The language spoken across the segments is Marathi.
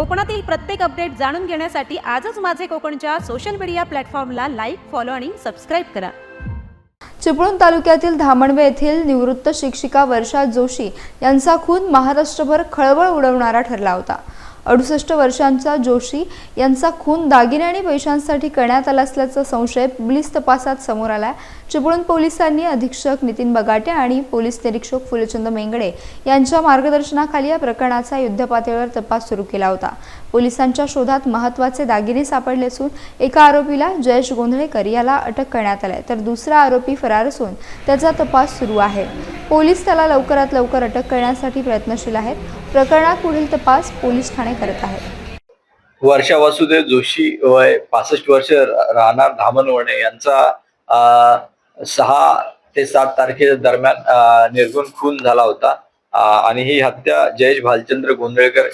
कोकणातील प्रत्येक अपडेट जाणून घेण्यासाठी आजच माझे कोकणच्या सोशल मीडिया प्लॅटफॉर्मला लाईक फॉलो आणि सबस्क्राईब करा. चिपळूण तालुक्यातील धामणवे येथील निवृत्त शिक्षिका वर्षा जोशी यांचा खून महाराष्ट्रभर खळबळ उडवणारा ठरला होता. अडुसष्ट वर्षांचा जोशी यांचा खून दागिने आणि पैशांसाठी करण्यात आला असल्याचा संशय पोलीस तपासात समोर आलाय. चिपळूण पोलिसांनी अधीक्षक नितीन बगाटे आणि पोलीस निरीक्षक फुलचंद मेंगडे यांच्या मार्गदर्शनाखाली या प्रकरणाचा युद्धपातळीवर तपास सुरू केला होता. पोलिसांच्या शोधात महत्त्वाचे दागिने सापडले असून एका आरोपीला जयेश गोंधळेकर याला अटक करण्यात आली तर दुसरा आरोपी फरार असून त्याचा तपास सुरू आहे. पोलीस त्याला लवकरात लवकर अटक करण्यासाठी प्रयत्नशील आहेत. प्रकरणात पुढील तपास पोलीस ठाणे करत आहेत. वर्षा वासुदेव जोशी वय पासष्ट वर्ष राहणार धामणवणे यांचा सहा ते सात तारखेच्या दरम्यान निर्गुण खून झाला होता. आणि ही हत्या जयेश भालचंद्र गोंधळेकर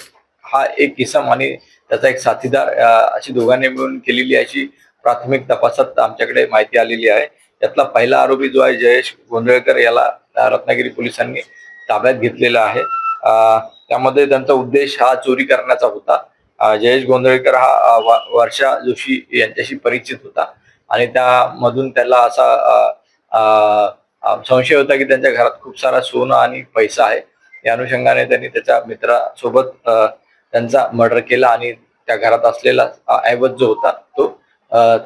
हा एक किसम आणि त्याचा एक साथीदार अशी दोघांनी मिळून केलेली अशी प्राथमिक तपासात आमच्याकडे माहिती आलेली आहे. त्यातला पहिला आरोपी जो आहे जयेश गोंधळेकर याला रत्नागिरी पोलिसांनी ताब्यात घेतलेला आहे. त्यामध्ये त्यांचा उद्देश हा चोरी करण्याचा होता. जयेश गोंधळेकर हा वर्षा जोशी यांच्याशी परिचित होता. आणि त्यामधून त्याला असा संशय होता की त्यांच्या घरात खूप सारा सोनं आणि पैसा आहे. या अनुषंगाने त्यांनी त्याच्या मित्रासोबत त्यांचा मर्डर केला आणि त्या घरात असलेला ऐवज जो होता तो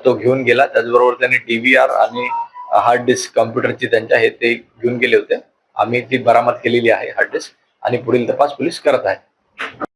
तो घेऊन गेला. त्याचबरोबर त्यांनी डीव्हीआर आणि हार्ड डिस्क कम्प्युटरची त्यांच्या हे ते घेऊन गेले होते. आम्ही ती बरामद केलेली आहे हार्ड डिस्क आणि पुढील तपास पोलीस करत आहे